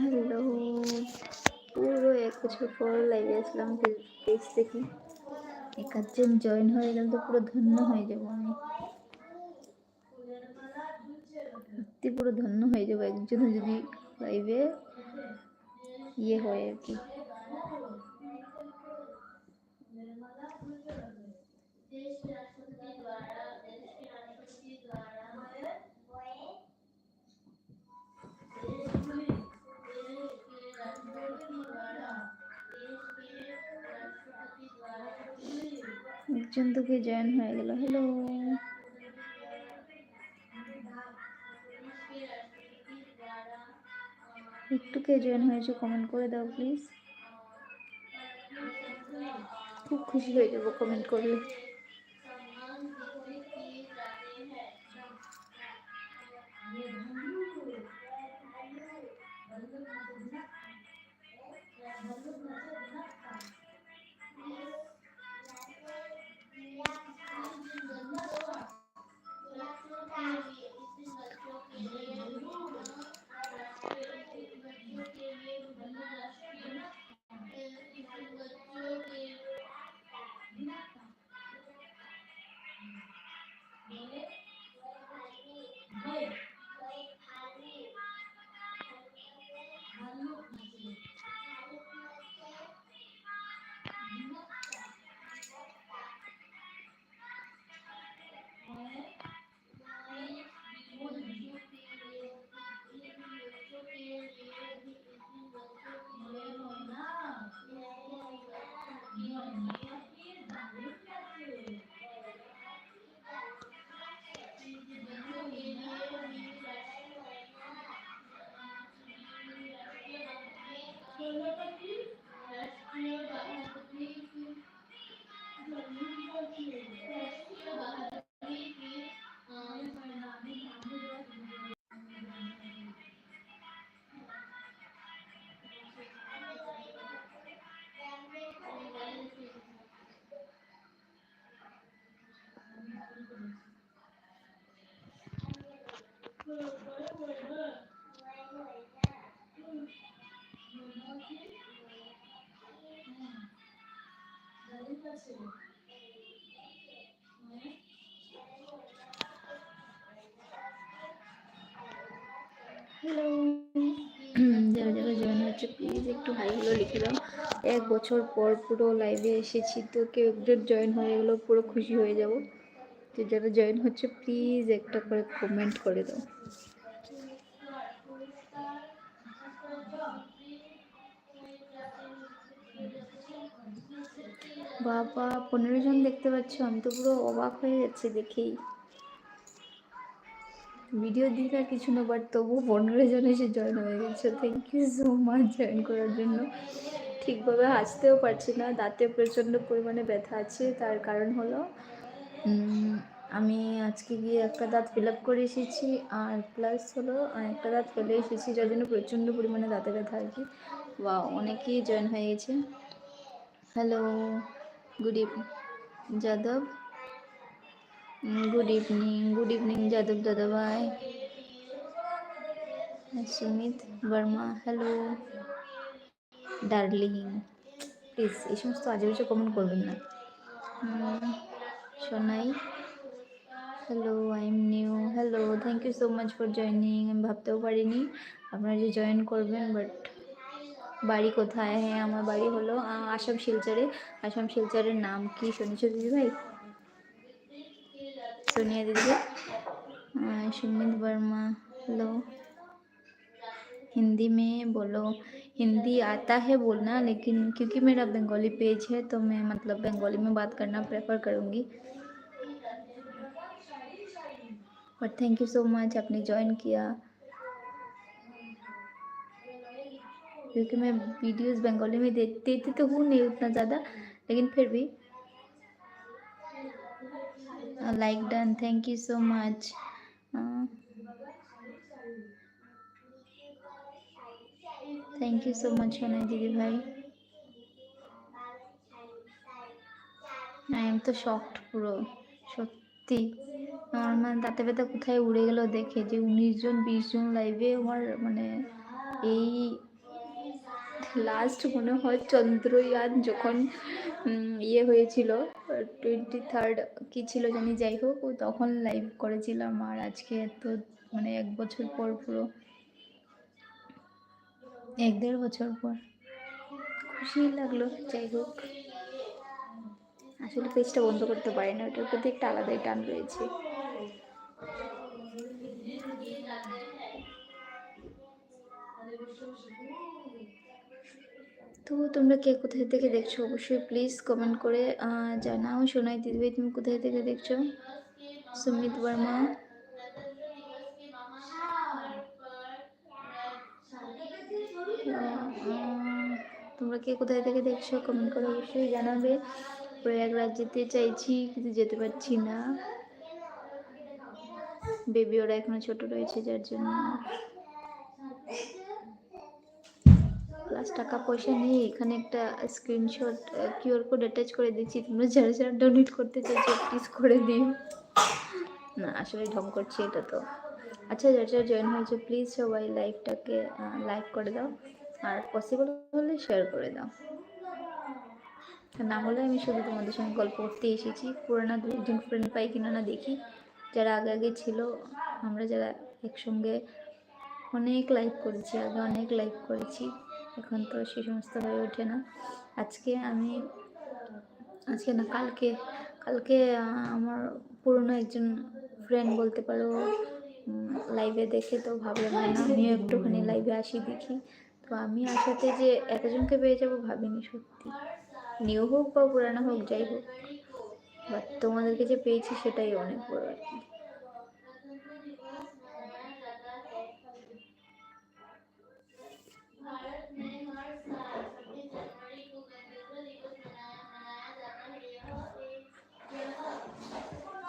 Hello. পুরো এক বছর পর লাইভে আসলাম পেজ থেকে একাধজন জয়েন হয়ে গেলাম তো পুরো ধন্য হয়ে যাব আমি। সত্যি পুরো ধন্য হয়ে যাব একজন যদি লাইভে ইয়ে হয় আর কি। একজন জয়েন হয়ে গেল। হ্যালো একটু কে জয়েন হয়েছে কমেন্ট করে দাও প্লিজ খুব খুশি হয়ে যাব কমেন্ট করলে। হাই হ্যালো লিখে দাও এক বছর পর পুরো লাইভে এসেছি, তো কেউ একজন জয়েন হয়ে গেলো পুরো খুশি হয়ে যাব। তো যারা জয়েন হচ্ছে প্লিজ একটা করে কমেন্ট করে দাও। বাবা, পনেরো জন দেখতে পাচ্ছ? আমি তো পুরো অবাক হয়ে যাচ্ছে দেখেই। ভিডিও দিক আর কিছু না বাট তবু পনেরো জন এসে জয়েন হয়ে গেছে। Thank you so much join করার জন্য। ঠিকভাবে হাসতেও পারছি না, দাঁতে প্রচণ্ড পরিমাণে ব্যথা আছে, তার কারণ হলো আমি আজকে গিয়ে একটা দাঁত ফিল আপ করে এসেছি, আর প্লাস হলো একটা দাঁত ফেলে এসেছি, যার জন্য প্রচণ্ড পরিমাণে দাঁতে ব্যথা আর কি। বা অনেকেই জয়েন হয়ে গেছে। Hello good evening Yadav. Good evening good evening Yadav দাদা ভাই। Sumit Barma hello darling please এই সমস্ত আজে বাজে কমেন্ট করবেন না। Sonai hello I am new hello thank you so much for joining আমি ভাবতেও পারিনি আপনারা যে জয়েন করবেন বাট বাড়ি কোথায়? হ্যাঁ আমার বাড়ি হলো আসাম শিলচরে। আসাম শিলচরের নাম কি শুনেছ দিদি ভাই? सोनिया दीदी सुमित वर्मा हेलो हिंदी में बोलो। हिंदी आता है बोलना, लेकिन क्योंकि मेरा बंगाली पेज है तो मैं मतलब बंगाली में बात करना प्रेफर करूँगी। और थैंक यू सो मच आपने ज्वाइन किया। क्योंकि मैं वीडियोस बंगाली में देती तो हूँ नहीं उतना ज़्यादा, लेकिन फिर भी like done. Thank you so much. Uh, thank you so much Sonai দিদি ভাই আই এম তো শকড পুরো সত্যি। আমার মানে দাঁতে ব্যথা কোথায় উড়ে গেল দেখে যে উনিশ জন বিশ জন লাইভে আমার মানে এই লাস্ট মনে হয় চন্দ্রয়ান যখন ইয়ে হয়েছিল টোয়েন্টি থার্ড কী ছিল জানি, যাই হোক তখন লাইভ করেছিলাম আর আজকে এত মানে এক বছর পর পুরো। এক দেড় বছর পর। খুশি লাগল, যাই হোক। আসলে পেজটা বন্ধ করতে পারি না ওটার প্রতি একটা আলাদাই টান রয়েছে। তো তোমরা কে কোথায় থেকে দেখছ? অবশ্যই প্লিজ কমেন্ট করে জানাও। সোনাই দিদি তুমি কোথায় থেকে দেখছ? সুমিত বর্মা। তোমরা কে কোথায় থেকে দেখছ? কমেন্ট করে অবশ্যই জানাবে। প্রয়াগরাজ যেতে চাইছি, কিন্তু যেতে পারছি না। বেবি ওরা এখনও ছোট রয়েছে, যার জন্য। প্লাস টাকা পয়সা নেই এখানে একটা স্ক্রিনশট কিউআর কোড অ্যাটাচ করে দিচ্ছি। তোমরা যারা যারা ডোনেট করতে চাইছো প্লিজ করে দিও। না, আসলে ঢং করছি এটা তো। আচ্ছা যারা যারা জয়েন হয়েছে প্লিজ সবাই লাইভটাকে লাইক করে দাও। আর পসিবল হলে শেয়ার করে দাও। না হলে আমি শুধু তোমাদের সঙ্গে গল্প করতে এসেছি। পুরানা দু ফ্রেন্ড পাই কিনা না দেখি। যারা আগে আগে ছিল, আমরা যারা একসঙ্গে অনেক লাইভ করেছি, আগে অনেক লাইভ করেছি। এখন তো সে সমস্ত হয়ে ওঠে না। আজকে আমি, আজকে না, কালকে কালকে আমার পুরনো একজন ফ্রেন্ড বলতে পারো লাইভে দেখে তো ভাবলাম না, আমিও একটুখানি লাইভে আসি দেখি। তো আমি আসাতে যে এতজনকে পেয়ে যাব ভাবিনি সত্যি। নিউ হোক বা পুরানো হোক, যাই হোক। বাট তোমাদেরকে যে পেয়েছি সেটাই অনেক বড় আর কি।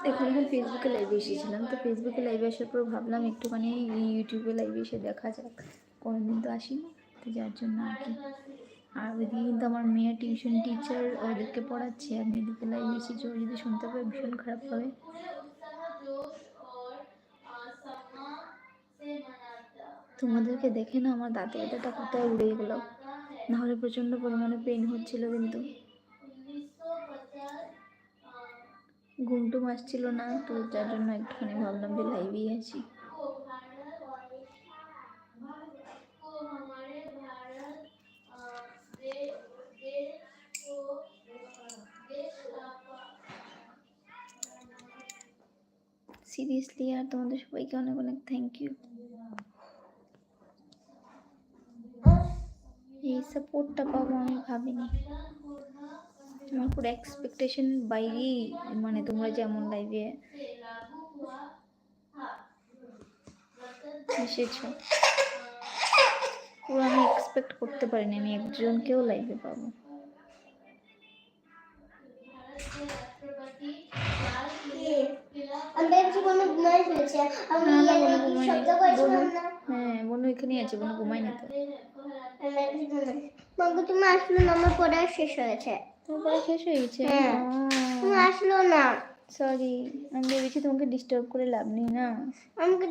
এখন আমি ফেসবুকে লাইভে এসেছিলাম। তো ফেসবুকে লাইভে আসার পর ভাবলাম একটুখানি ইউটিউবে লাইভে এসে দেখা যাক। কোনোদিন তো আসি না তো যার জন্য আর কি। আর ওইদিকে কিন্তু আমার মেয়ে টিউশন টিচার ওদেরকে পড়াচ্ছে আমি এদিকে লাইভে এসেছি ও যদি শুনতে পাবে ভীষণ খারাপ হবে। তোমাদেরকে দেখে না আমার দাঁতে ব্যথাটা কোথায় উড়ে গেলো। নাহলে প্রচণ্ড পরিমাণে পেন হচ্ছিল কিন্তু। ঘুমটুম আসছিল না, তো যার জন্য একটুখানি ভাবলাম যে লাইভেই আছি। সিরিয়াসলি আর তোমাদের সবাইকে অনেক অনেক থ্যাংক ইউ এই সাপোর্টটা পাবো আমি ভাবিনি। পুরো এক্সপেকটেশন বাইরেই মানে তোমরা যেমন লাইভে এসেছ। পুরো আমি এক্সপেক্ট করতে পারিনি আমি একজনকেও লাইভে পাবো। না না না। হ্যাঁ বোনো এখানেই আছে বোনো ঘুমায়নি তো। তুমি আসলো আমার পড়া শেষ হয়েছে। পড়া শেষ হয়ে গেছে? হ্যাঁ। আসলো না। সরি আমি ভেবেছি তোমাকে ডিস্টার্ব করে লাভ নেই না। আমাকে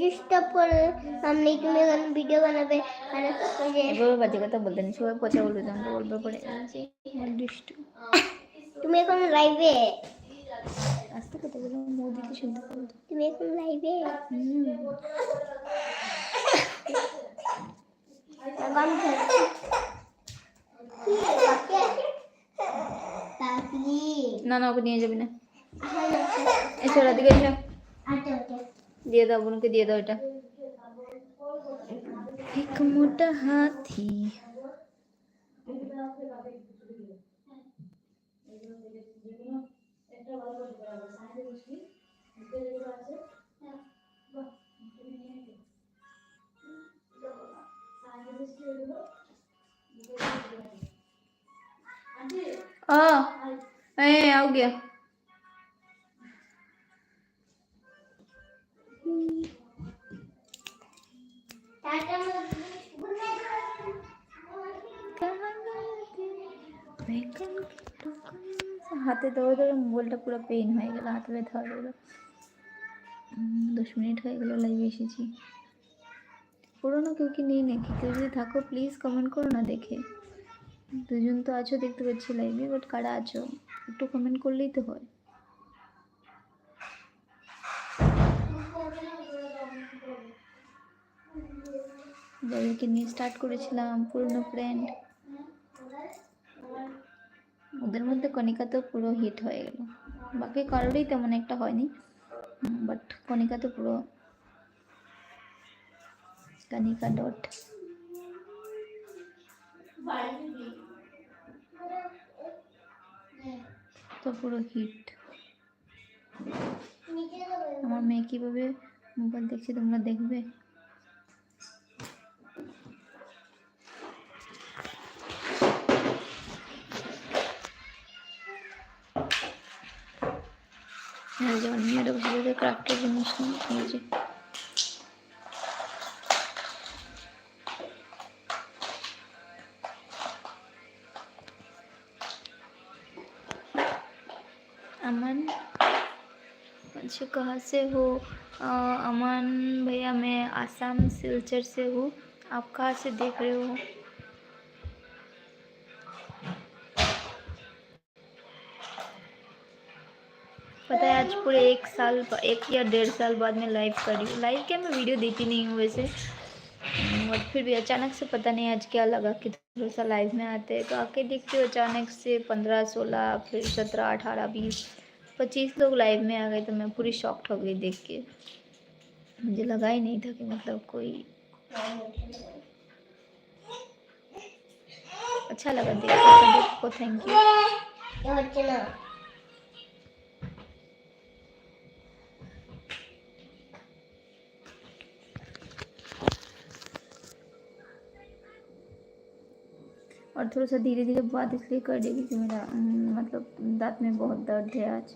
ডিস্টার্ব করে আপনি তুমি এখন ভিডিও বানাবে। আর এভাবে বাজে কথা বলতে নেই। সবাই পচা বলবে তোমাকে বলবে পরে। তুমি এখন লাইভে আস্তে কথা বলো মোদিকে শুনতে পাবো তুমি এখন লাইভে হুম। না না ওকে নিয়ে যাবি না। হ্যাঁ, এসো রাধিকা এসো। আচ্ছা, আচ্ছা। দিয়ে দাও বোনকে দিয়ে দাও এটা। এক মোটা হাতি। हाँ। आ, आ गया। हाथे दौड़े दौड़े मोबाइल टा पूरा पेन हो गया हाथ बैठा हो गया दस मिनट हो गया लाइव ऐसे ची पुरानो क्योंकि नहीं देखी क्योंकि थको प्लीज़ कमेंट करो ना देखे। দুজন তো আছো, দেখতে পাচ্ছি লাইভে বাট কারা আছো? একটু কমেন্ট করলেই তো হয়। যাদেরকে নিয়ে স্টার্ট করেছিলাম, পুরনো ফ্রেন্ড ওদের মধ্যে কণিকা তো পুরো হিট হয়ে গেল। বাকি কারোরই তেমন একটা হয়নি বাট কণিকা তো পুরো কণিকা ডট তো পুরো হিট আমার মেয়ে কীভাবে মোবাইল দেখছে তোমরা দেখবে? এই যে মেয়েরা ক্রাফটের জিনিস নিয়ে अच्छा कहाँ से हो? अमन भैया, मैं आसाम सिलचर से हूँ। आप कहाँ से देख रहे हो? पता है, आज पूरे एक साल एक या डेढ़ साल बाद में लाइव कर हूँ। लाइव क्या मैं वीडियो देती नहीं हूँ वैसे। बट फिर भी अचानक से पता नहीं आज क्या लगा कि थोड़ा सा लाइव में आते हैं। तो आके देखते हो अचानक से पंद्रह, सोलह, फिर सत्रह, अठारह, बीस। पच्चीस लोग लाइव में आ गए तो मैं पूरी शॉक्ट हो गई देख के। मुझे लगा ही नहीं था कि मतलब कोई अच्छा लगा देख को थैंक यू और थोड़ा सा धीरे धीरे बात इसलिए कर देगी कि मेरा हम्म, मतलब दांत में बहुत दर्द है आज।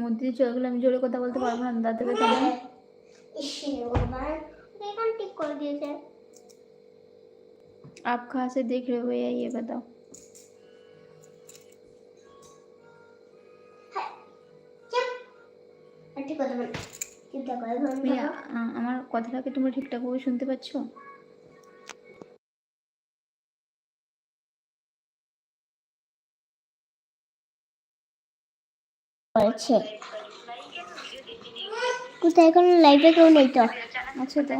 মধ্যে চলে গেলে আমি জোরে কথা বলতে পারবো না দাঁতে ব্যথা নেই ইস ভগবান এখান ঠিক করে দিয়েছে आप कहाँ से देख रहे हो भैया ये बताओ চুপ আর ঠিক কথা বল চিন্তা করে ঘর भैया আ- আমার কথাটাকে তোমরা ঠিকঠাক ভাবে শুনতে পাচ্ছ করেছে। কোথায় এখন লাইভে কেউ নেই তো? আচ্ছা তো।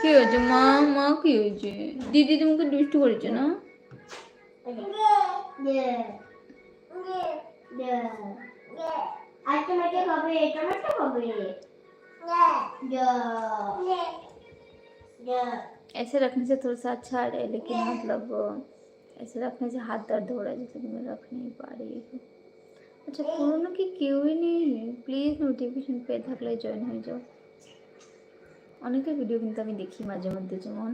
কি? হয়েছে? মা মা কি হয়েছে? দিদি তোমাকে দুষ্টু করেছে না? আর টমেটো খাবে টমেটো খাবে ऐसे रखने से थोड़ा सा अच्छा आ रहा है लेकिन मतलब ऐसे रखने से हाथ दर्द हो रहा है जैसे कि मैं रख नहीं पा रही हूँ अच्छा পুরোনো কি কেউই নেই প্লিজ নোটিফিকেশন পেয়ে থাকলে জয়েন হয়ে যাও অনেকের ভিডিও কিন্তু আমি দেখি মাঝে মধ্যে যেমন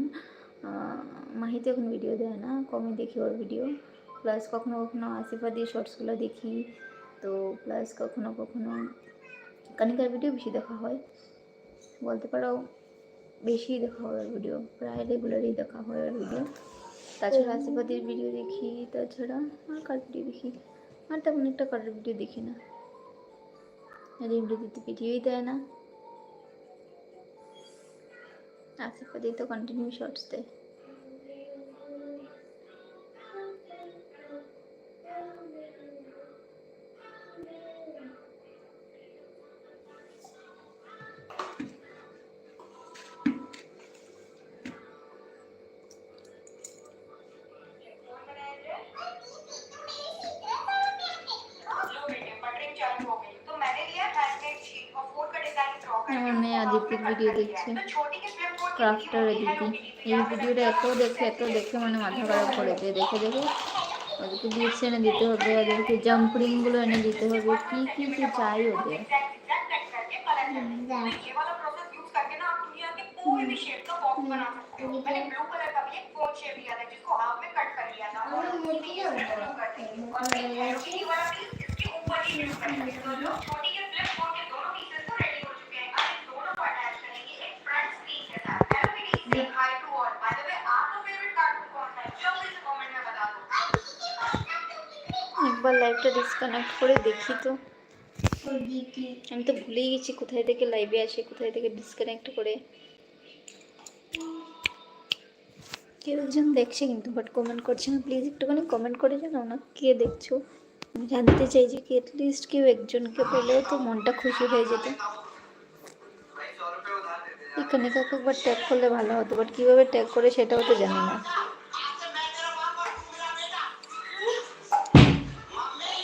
আহ, মাহি তো এখন ভিডিও দেয় না কমই দেখি ওর ভিডিও প্লাস কখনো কখনো আসিফা দিয়ে শর্টসগুলো দেখি তো প্লাস কখনো কখনো কানিকার ভিডিও বেশি দেখা হয়। বলতে পারো বেশি দেখা হয় ভিডিও, প্রায় রেগুলারই দেখা হয় ওর ভিডিও। তাছাড়া আসিফাদের ভিডিও দেখি, তাছাড়া আর কার ভিডিও দেখি। আর তেমন একটা কারোর ভিডিও দেখি না। আর তো ভিডিওই দেয় না। আসিফাদের তো কন্টিনিউ শর্টস দেয়। মেয়ে আদিত্যের ভিডিও দেখছে ক্রাফটার দিদি এই ভিডিওটা এত দেখে এত দেখে মানে মাথা খারাপ করে দিয়ে দেখে দেখে ওদেরকে বিটস এনে দিতে হবে ওদেরকে জাম্পরিংগুলো এনে দিতে হবে কি কি কি চাই ওদের ये वाला प्रोसेस यूज करके ना आप दुनिया के कोई भी शेप का बॉक्स बना सकते हो मैंने ब्लू कलर का भी एक फोन शेप लिया था जिसको हाफ में कट कर लिया था और उसकी ये फ्लिप शुरू कर दी और फिर एलसीडी वाला पीस इसके ऊपर ही शुरू कर दिया तो जो छोटी के फ्लिप फोन के दोनों একবার লাইভটা ডিসকানেক্ট করে দেখি তো। আমি তো ভুলেই গেছি কোথায় থেকে লাইভে আসে, কোথায় থেকে ডিসকানেক্ট করে। কেউ একজন দেখছে কিন্তু বাট কমেন্ট করছে না। প্লিজ একটুখানি কমেন্ট করে জানাও না, কে দেখছ? আমি জানতে চাই যে কি অ্যাটলিস্ট কেউ একজনকে পেলেও তো মনটা খুশি হয়ে যেত। এখানে কাউকে একবার ট্যাগ করলে ভালো হতো বাট কীভাবে ট্যাগ করে সেটাও তো জানি না।